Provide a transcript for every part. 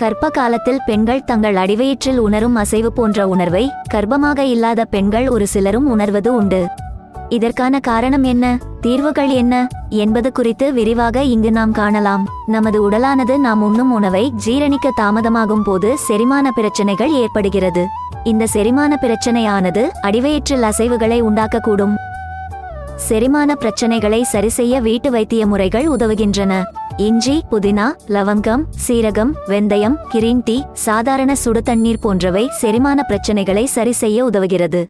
கர்ப்ப காலத்தில் பெண்கள் தங்கள் அடிவயிற்றில் உணரும் அசைவு போன்ற உணர்வை கர்ப்பமாக இல்லாத பெண்கள் ஒரு சிலரும் உணர்வது உண்டு. இதற்கான காரணம் என்ன? தீர்வுகள் என்ன? என்பது குறித்து விரிவாக இங்கு நாம் காணலாம். நமது உடலானது நாம் உண்ணும் உணவை ஜீரணிக்க தாமதமாகும் போது செரிமான பிரச்சனைகள் ஏற்படுகிறது. இந்த செரிமான பிரச்சனையானது அடிவயிற்றில் அசைவுகளை உண்டாக்கக்கூடும். செரிமான பிரச்சனைகளை சரிசெய்ய வீட்டு வைத்திய முறைகள் உதவுகின்றன. இஞ்சி புதினா லவங்கம் சீரகம் வெந்தயம் கிரீன் டீ சாதாரண சுடு தண்ணீர் போன்றவை செரிமான பிரச்சனைகளை சரிசெய்ய உதவுகிறது.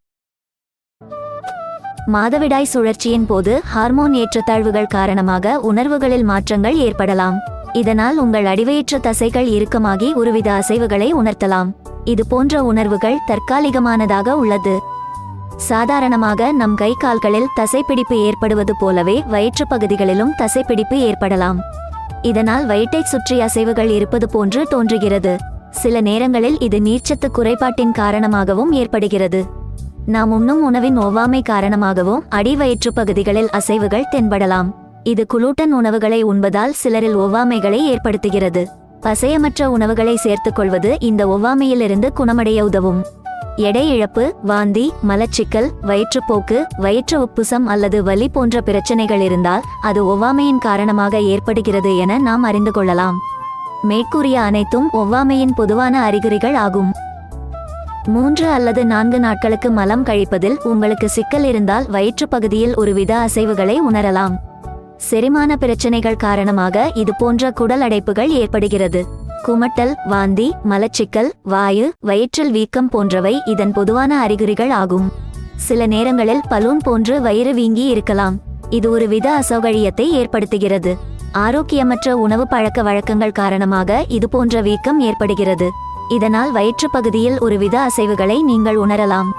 மாதவிடாய் சுழற்சியின் போது ஹார்மோன் ஏற்றத்தாழ்வுகள் காரணமாக உணர்வுகளில் மாற்றங்கள் ஏற்படலாம். இதனால் உங்கள் அடிவயிற்று தசைகள் இறுக்கமாகி ஒருவித அசைவுகளை உணர்த்தலாம். இது போன்ற உணர்வுகள் தற்காலிகமானதாக உள்ளது. சாதாரணமாக நம் கை கால்களில் தசைப்பிடிப்பு ஏற்படுவது போலவே வயிற்று பகுதிகளிலும் தசைப்பிடிப்பு ஏற்படலாம். இதனால் வயிற்றை சுற்றி அசைவுகள் இருப்பது போன்று தோன்றுகிறது. சில நேரங்களில் இது நீர்ச்சத்து குறைபாட்டின் காரணமாகவும் ஏற்படுகிறது. நாம் உண்ணும் உணவின் ஒவ்வாமை காரணமாகவும் அடிவயிற்று பகுதிகளில் அசைவுகள் தென்படலாம். இது குளூட்டன் உணவுகளை உண்பதால் சிலரில் ஒவ்வாமைகளை ஏற்படுத்துகிறது. பசையமற்ற உணவுகளை சேர்த்துக் கொள்வது இந்த ஒவ்வாமையிலிருந்து குணமடைய உதவும். எடை இழப்பு வாந்தி மலச்சிக்கல் வயிற்றுப்போக்கு வயிற்று உப்புசம் அல்லது வலி போன்ற பிரச்சனைகள் இருந்தால் அது ஒவ்வாமையின் காரணமாக ஏற்படுகிறது என நாம் அறிந்து கொள்ளலாம். மேற்கூறிய அனைத்தும் ஒவ்வாமையின் பொதுவான அறிகுறிகள் ஆகும். மூன்று அல்லது நான்கு நாட்களுக்கு மலம் கழிப்பதில் உங்களுக்கு சிக்கல் இருந்தால் வயிற்று பகுதியில் ஒருவித அசைவுகளை உணரலாம். செரிமான பிரச்சனைகள் காரணமாக இது போன்ற குடல் அடைப்புகள் ஏற்படுகிறது. குமட்டல் வாந்தி மலச்சிக்கல் வாயு வயிற்றில் வீக்கம் போன்றவை இதன் பொதுவான அறிகுறிகள் ஆகும். சில நேரங்களில் பலூன் போன்று வயிறு வீங்கி இருக்கலாம். இது ஒரு வித அசௌகரியத்தை ஏற்படுத்துகிறது. ஆரோக்கியமற்ற உணவு பழக்க வழக்கங்கள் காரணமாக இது போன்ற வீக்கம் ஏற்படுகிறது. இதனால் வயிற்று பகுதியில் ஒருவித அசைவுகளை நீங்கள் உணரலாம்.